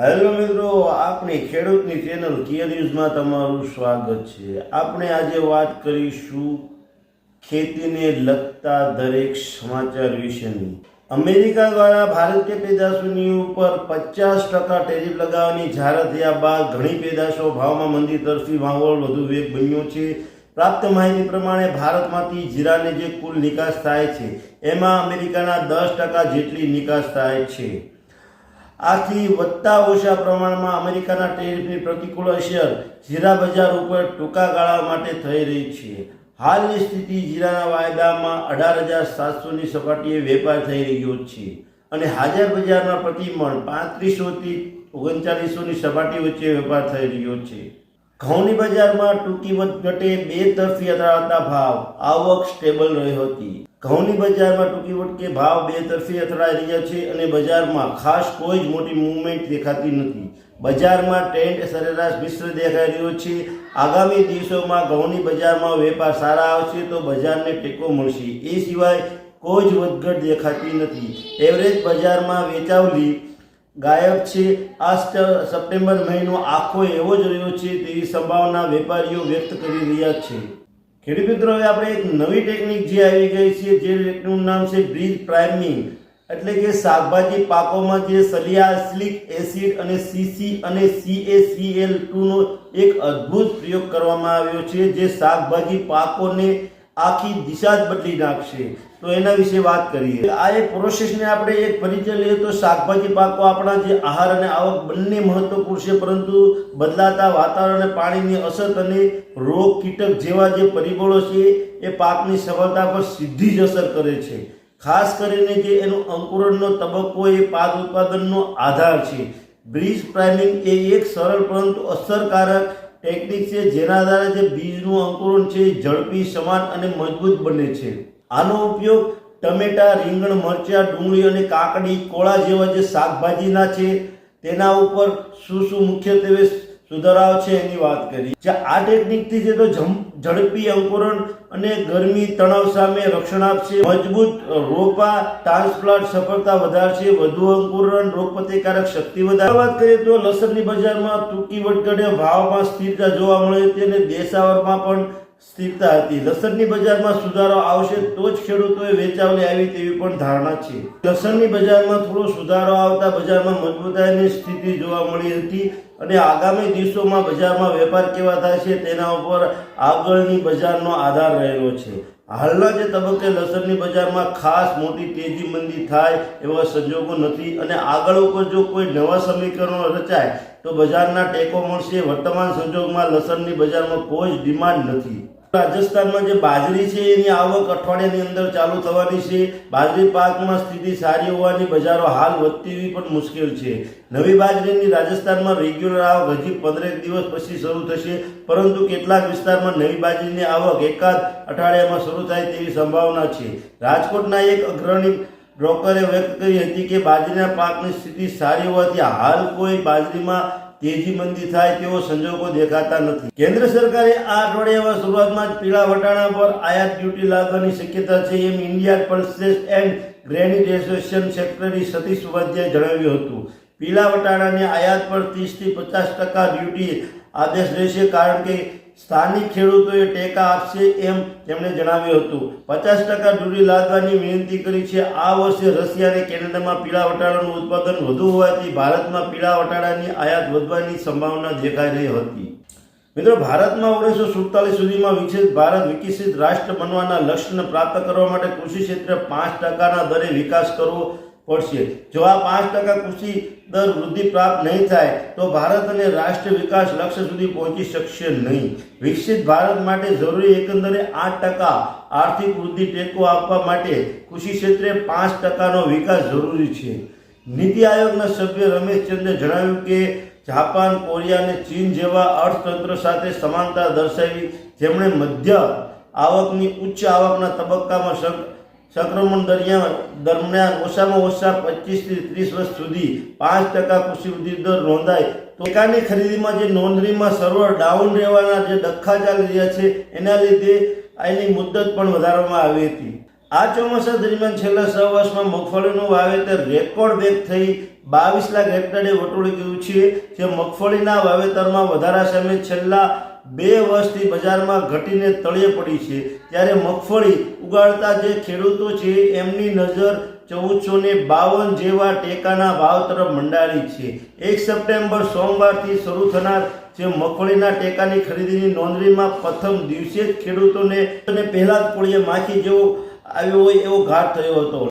Hello મિત્રો, આપણી ખેડૂતની ચેનલ કિયા ન્યૂઝમાં તમારું સ્વાગત છે. આપણે આજે વાત કરીશું ખેતીને લગતા દરેક સમાચાર વિશેની. અમેરિકા દ્વારા ભારતીય પેદાશોની ઉપર પચાસ ટકા ટેરિફ લગાવવાની જાહેરાત થયા બાદ ઘણી પેદાશો ભાવમાં મંદી તરફી માહોલ વધુ વેગ બન્યો છે. પ્રાપ્ત માહિતી પ્રમાણે ભારતમાંથી જીરાની જે કુલ નિકાસ થાય છે, એમાં અમેરિકાના દસ ટકા જેટલી નિકાસ થાય છે. આથી વધતા ઓછા પ્રમાણમાં અમેરિકાના ટેરિફની પ્રતિકૂળ અસર જીરા બજાર ઉપર ટૂંકા ગાળા માટે થઈ રહી છે. હાલની સ્થિતિ જીરાના વાયદામાં અઢાર હજાર સાતસોની સપાટીએ વેપાર થઈ રહ્યો છે અને હાજર બજારમાં પ્રતિમણ પાંત્રીસોથી ઓગણચાલીસોની સપાટી વચ્ચે વેપાર થઈ રહ્યો છે. ઘઉંની બજારમાં ટૂંકી વધઘટે બે તરફી અથડાતા ભાવ, આવક સ્ટેબલ રહી હતી. ઘઉંની બજારમાં ટૂંકી વટકે ભાવ બે તરફી અથડાઈ રહ્યા છે અને બજારમાં ખાસ કોઈ જ મોટી મૂવમેન્ટ દેખાતી નથી. બજારમાં ટ્રેન્ડ સરેરાશ મિશ્ર દેખાઈ રહ્યો છે. આગામી દિવસોમાં ઘઉંની બજારમાં વેપાર સારા આવશે તો બજારને ટેકો મળશે. એ સિવાય કોઈ જ વધઘટ દેખાતી નથી. એવરેજ બજારમાં વેચાવલી ગાયબ છે. આ સપ્ટેમ્બર મહિનો આખો એવો જ રહ્યો છે તેવી સંભાવના વેપારીઓ વ્યક્ત કરી રહ્યા છે. ખેડૂત મિત્રો, હવે આપણે એક નવી ટેકનિક જે આવી ગઈ છે, જે ટેકનિકનું નામ છે બ્રીજ પ્રાઇમિંગ એટલે કે શાકભાજી પાકોમાં જે સલિયાસિલિક એસિડ અને સીસી અને સીએસીએલ ટુનો એક અદ્ભુત પ્રયોગ કરવામાં આવ્યો છે, જે શાકભાજી પાકોને આખી દિશા જ બદલી નાખશે. તો એના વિશે વાત કરીએ. આ એક પ્રોસેસને આપણે એક પરિચય લઈએ તો શાકભાજી પાકો આપણા જે આહાર અને આવક બંને મહત્વપૂર્ણ છે, પરંતુ બદલાતા વાતાવરણ અને પાણીની અસર અને રોગ કીટક જેવા જે પરિબળો છે, એ પાકની સફળતા પર સીધી જ અસર કરે છે. ખાસ કરીને જે એનો અંકુરણનો તબક્કો એ પાક ઉત્પાદનનો આધાર છે. બ્રીજ પ્રાઇમિંગ એ એક સરળ પરંતુ અસરકારક ટેકનિક છે જેના આધારે જે બીજનું અંકુરણ છે ઝડપી, સમાન અને મજબૂત બને છે. આનો ઉપયોગ ટમેટા, રીંગણ, મરચાં, ડુંગળી અને કાકડી, કોળા જેવા જે શાકભાજીના છે, તેના ઉપર શું શું મુખ્યત્વે સુધારાઓ છે એની વાત કરી. જે આ ટેકનિકથી છે તો ઝડપી અંકુરણ અને ગરમી, તણાવ સામે રક્ષણ આપશે. મજબૂત રોપા ટ્રાન્સપ્લાન્ટ સફળતા વધારશે. વધુ અંકુરણ, રોગ પ્રતિકારક શક્તિ વધારે વાત કરીએ તો લસણની બજારમાં ટૂંકી વટકડે ભાવમાં સ્થિરતા જોવા મળે છે અને દેશાવરમાં પણ સ્થિરતા હતી. લસણની બજારમાં સુધારો આવશે તો જ ખેડૂતોએ વેચાવલી આવી તેવી પણ ધારણા છે. લસણની બજારમાં થોડો સુધારો આવતા બજારમાં મજબૂતાઈની સ્થિતિ જોવા મળી હતી અને આગામી દિવસોમાં બજારમાં વેપાર કેવા થાય છે તેના ઉપર આગળની બજારનો આધાર રહેલો છે. હાલના જે તબક્કે લસણની બજારમાં ખાસ મોટી તેજી મંદી થાય એવા સંજોગો નથી અને આગળ ઉપર જો કોઈ નવા સમીકરણો રચાય તો બજારના ટેકો મળશે. વર્તમાન સંજોગમાં લસણની બજારમાં કોઈ જ ડિમાન્ડ નથી. રાજસ્થાનમાં જે બાજરી છે, એની આવક અઠવાડિયાની અંદર ચાલુ થવાની છે. બાજરી પાકમાં સ્થિતિ સારી હોવાની બજારો હાલ વધતી પણ મુશ્કેલ છે. નવી બાજરીની રાજસ્થાનમાં રેગ્યુલર આવક હજી પંદરેક દિવસ પછી શરૂ થશે, પરંતુ કેટલાક વિસ્તારમાં નવી બાજરીની આવક એકાદ અઠવાડિયામાં શરૂ થાય તેવી સંભાવના છે. રાજકોટના એક અગ્રણી બ્રોકરે વ્યક્ત કરી હતી કે બાજરીના પાકની સ્થિતિ સારી હોવાથી હાલ કોઈ બાજરીમાં તેજી મંદી થાય તેવો સંજોગો દેખાતા નથી. કેન્દ્ર સરકારે આ અઠવાડિયામાં શરૂઆતમાં જ પીળા વટાણા પર આયાત ડ્યુટી લાગવાની શક્યતા છે એમ India pulses and grains association secretary Satish Upadhyay જણાવ્યું હતું. પીળા વટાણાની આયાત પર ત્રીસથી પચાસ ટકા ડ્યુટી આદેશ રહેશે કારણ કે સ્થાનિક ખેડૂતોએ ટેકા આપશે એમ તેમણે જણાવ્યું હતું. પચાસ ટકા ડ્યુટી લાદવાની વિનંતી કરી છે. આ વર્ષે રશિયા અને કેનેડામાં પીળા વટાણાનું ઉત્પાદન વધુ હોવાથી ભારતમાં પીળા વટાણાની આયાત વધવાની સંભાવના દેખાઈ રહી હતી. મિત્રો, ભારતમાં ઓગણીસો સુડતાલીસ સુધીમાં વિકસિત ભારત વિકસિત રાષ્ટ્ર બનવાના લક્ષ્યને પ્રાપ્ત કરવા માટે કૃષિ ક્ષેત્રે પાંચ ટકાના દરે વિકાસ કરવો પડશે. જો આ પાંચ ટકા કૃષિ દર વૃદ્ધિ પ્રાપ્ત નહીં થાય, તો ભારત અને રાષ્ટ્ર વિકાસ લક્ષ્ય સુધી પહોંચી શકશે નહીં. વિકસિત ભારત માટે જરૂરી એકંદરે આઠ ટકા આર્થિક વૃદ્ધિ ટેકો આપવા માટે કૃષિ ક્ષેત્રે પાંચ ટકાનો વિકાસ જરૂરી છે. નીતિ આયોગના સભ્ય રમેશ ચંદ્રે જણાવ્યું કે, જાપાન, કોરિયા અને ચીન જેવા અર્થતંત્ર સાથે સમાનતા દર્શાવી, જેમણે મધ્ય આવકની ઉચ્ચ આવકના તબક્કામાં સંક્રમણ દરમિયાન દરમિયાન ઓછામાં ઓછા પચીસથી ત્રીસ વર્ષ સુધી પાંચ ટકા કૃષિ વૃદ્ધિ દર નોંધાય. ટેકાની ખરીદીમાં જે નોંધણીમાં સર્વર ડાઉન રહેવાના જે ડખ્ખા ચાલી રહ્યા છે, એના લીધે એની મુદ્દત પણ વધારવામાં આવી હતી. આ ચોમાસા દરમિયાન છેલ્લા છ વર્ષમાં મગફળીનું વાવેતર રેકોર્ડ બેક થઈ બાવીસ લાખ હેક્ટરે વટોળી ગયું છે, જે મગફળીના વાવેતરમાં વધારા સામે છેલ્લા બે વર્ષથી બજારમાં ઘટીને તળિયે પડી છે. ત્યારે મગફળી ઉગાડતા જે ખેડૂતો છે, એમની નજર ચૌદસો ને બાવન જેવા ટેકાના ભાવ તરફ મંડાળી છે. એક સપ્ટેમ્બર સોમવારથી શરૂ થનાર જે મગફળીના ટેકાની ખરીદીની નોંધણીમાં પ્રથમ દિવસે જ ખેડૂતોને પહેલા જ કોળીએ માખી જેવો આવ્યો હોય એવો ઘાટ થયો હતો.